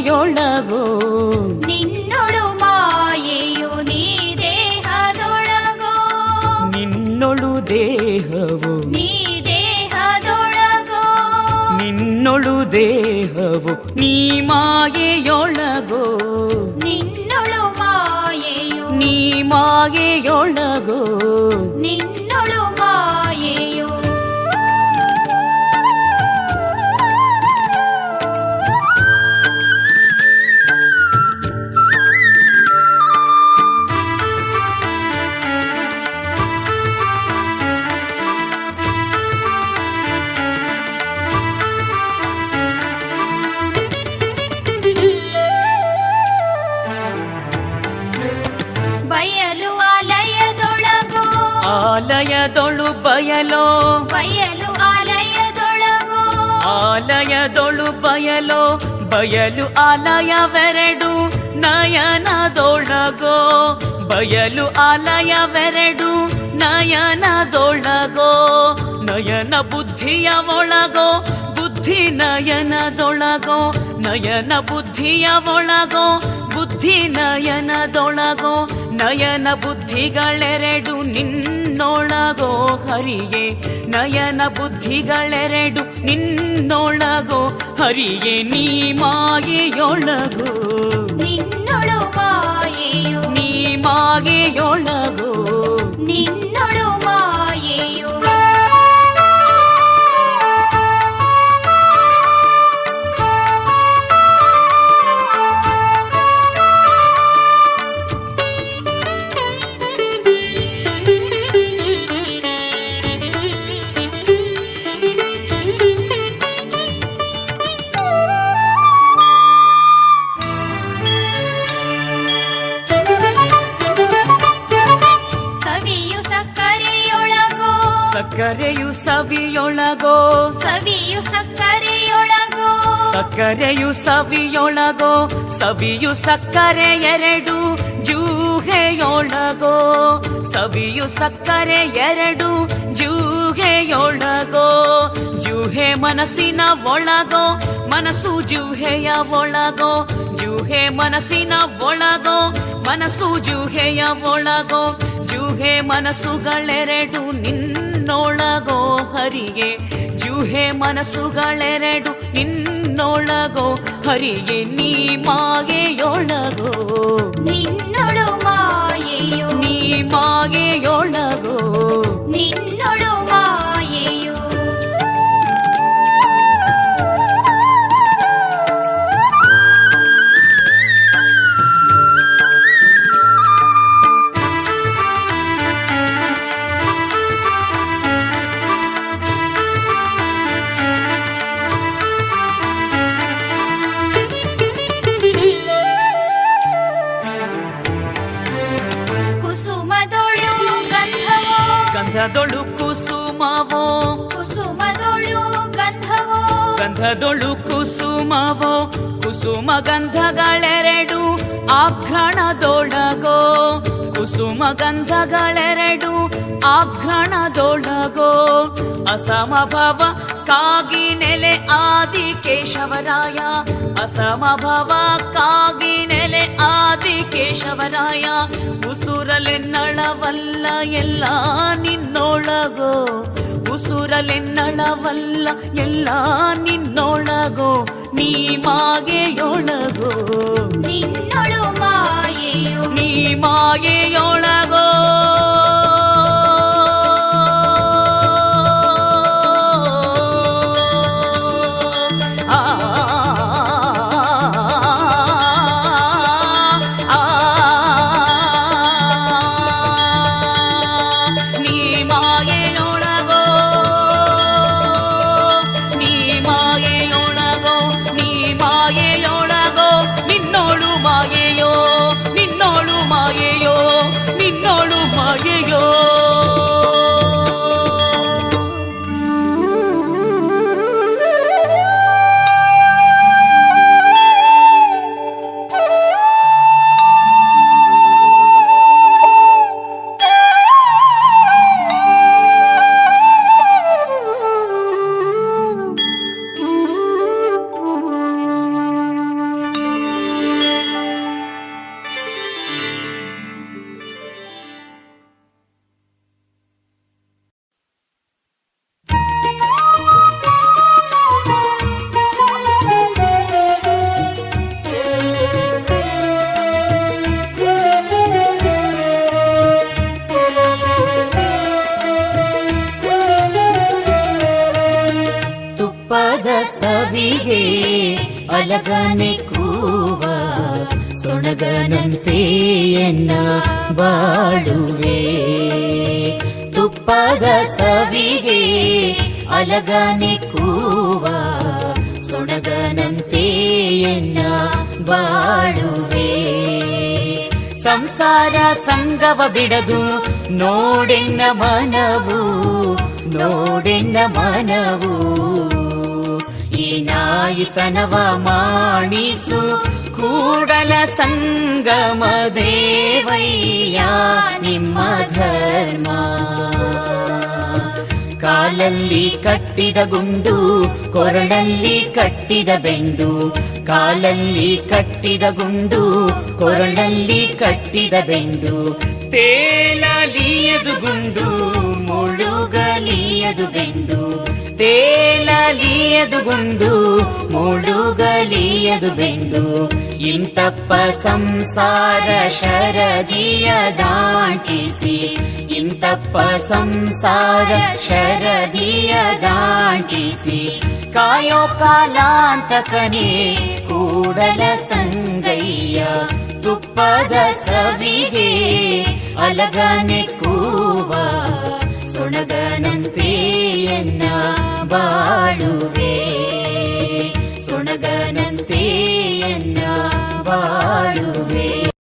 ಮಾಯೆಯೊಳಗೋ ನಿನ್ನೊಳು ಮಾಯೆಯು ನೀ ದೇಹದೊಳಗೋ ನಿನ್ನೊಳು ದೇಹವು ನೀ ದೇಹದೊಳಗೋ ನಿನ್ನೊಳು ದೇಹವು ನೀ ಮಾಯೆಯೊಳಗೋ ನಿನ್ನೊಳು ಮಾಯೆಯು ನೀ ಮಾಯೆಯೊಳಗೋ ಆಲಯದೊಳು ಬಯಲೋ. ಬಯಲು ಆಲಯದೊಳಗು. ಆಲಯದೊಳು ಬಯಲೋ. ಬಯಲು ಆಲಯವೆರಡು ನಯನದೊಳಗೋ. ಬಯಲು ಆಲಯವೆರಡು ನಯನದೊಳಗೋ. ನಯನ ಬುದ್ಧಿಯ ಒಳಗೋ. ಬುದ್ಧಿ ನಯನದೊಳಗೋ. ನಯನ ಬುದ್ಧಿಯ ಒಳಗೋ. ಬುದ್ಧಿ ನಯನದೊಳಗೋ ನಯನ ಬುದ್ಧಿಗಳೆರಡು ನಿನ್ನೊಳಗೋ ಹರಿಗೆ ನಯನ ಬುದ್ಧಿಗಳೆರಡು ನಿನ್ನೊಳಗೋ ಹರಿಗೆ ನೀ ಮಾಯೆಯೊಳಗೋ. ನಿನ್ನೊಳು ಮಾಯೆಯು ನೀ ಮಾಯೆಯೊಳಗೋ. ನಿನ್ನೊಳು ಸಕ್ಕರೆಯೊಳಗೋ. ಸಕ್ಕರೆಯು ಸವಿಯೊಳಗೋ ಸವಿಯು ಸಕ್ಕರೆಯೊಳಗೋ. ಸಕ್ಕರೆಯು ಸವಿಯೊಳಗೋ ಸವಿಯು ಸಕ್ಕರೆ ಎರಡು ಜೂಹೆಯೊಳಗೋ. ಸವಿಯು ಸಕ್ಕರೆ ಎರಡು, ಜೂಹೆಯೊಳಗೋ, ಜೂಹೆ ಮನಸ್ಸಿನ ಒಳಗೋ, ಮನಸ್ಸು ಜೂಹೆಯ ಒಳಗೋ, ಜೂಹೆ ಮನಸ್ಸಿನ ಒಳಗೋ, ಮನಸ್ಸು ಜೂಹೆಯ ಒಳಗೋ, ಜೂಹೆ ಮನಸ್ಸುಗಳೆರಡು ನಿನ್ನೊಳಗೋ ಹರಿಗೆ ಜೂಹೆ ಮನಸ್ಸುಗಳೆರಡು ನಿನ್ನೊಳಗೋ ಹರಿಗೆ ನೀ ಮಾಗೆಯೊಳಗೋ. ಗಂಧದೊಳು ಕುಸುಮವೋ ಕುಸುಮದೊಳು ಗಂಧವೋ. ಗಂಧದೊಳು ಕುಸುಮವೋ ಕುಸುಮ ಗಂಧಗಳೆರಡು ಆಘ್ರಣದೊಳಗೋ. ಕುಸುಮ ಗಂಧಗಳೆರಡು ಆಘ್ರಣದೊಳಗೋ. ಅಸಮಭವ ಕಾಗಿ ನೆಲೆ ಆದಿ ಕೇಶವರಾಯ ಅಸಮಭವ ಕಾಗಿ ನೆಲೆ ಆದಿ ಕೇಶವರಾಯ ಉಸುರಲೆನ್ನಳವಲ್ಲ ಎಲ್ಲ ನಿನ್ನೊಳಗೋ ಉಸುರಲೆನ್ನಳವಲ್ಲ ಎಲ್ಲ ನಿನ್ನೊಳಗೋ ನೀ ಮಾಗೆಯೊಳಗೋ ನಿನ್ನೊಳು ಮಾಯೆಯು ನೀ ಮಾಗೆಯೊಳಗೋ ಸವಿಗೆ ಅಲಗನೆ ಕೂವ ಸೊಣಗನಂತೆ ಎನ್ನ ಬಾಳುವೆ. ತುಪ್ಪದ ಸವಿಗೆ ಅಲಗನೆ ಕೂವ ಸೊಣಗನಂತೆ ಎನ್ನ ಬಾಳುವೆ. ಸಂಸಾರ ಸಂಗವ ಬಿಡದು ನೋಡೆನ್ನ ಮನವು ನೋಡೆನ್ನ ಮನವು. ನಾಯಿತನವ ಮಾಡಿಸು ಕೂಡಲ ಸಂಗಮ ದೇವಯ್ಯ, ನಿಮ್ಮ ಧರ್ಮ. ಕಾಲಲ್ಲಿ ಕಟ್ಟಿದ ಗುಂಡು, ಕೊರಳಲ್ಲಿ ಕಟ್ಟಿದ ಬೆಂಡು. ಕಾಲಲ್ಲಿ ಕಟ್ಟಿದ ಗುಂಡು, ಕೊರಳಲ್ಲಿ ಕಟ್ಟಿದ ಬೆಂಡು. ತೇಲಲಿಯದು ಗುಂಡು, ಮುಳುಗಲಿಯದು ಬೆಂಡು. ತೇಲಲಿಯದು ಗುಂಡು ಮುಳುಗಲಿಯದು ಬೆಂಡು. ಇಂತಪ್ಪ ಸಂಸಾರ ಶರದಿಯ ದಾಟಿಸಿ. ಇಂತಪ್ಪ ಸಂಸಾರ ಶರದಿಯ ದಾಟಿಸಿ. ಕಾಯೋ ಕಾಲಾಂತಕನೇ ಕೂಡಲ ಸಂಗಯ್ಯ, ತುಪ್ಪದ ಸವಿಗೆ ಅಲಗನೆ ಕೂವ. ಸುಣಗನಂತೆ ಎನ್ನ ಬಾಳುವೆ ಸುಣಗನಂತೆ ಎನ್ನ ಬಾಳುವೆ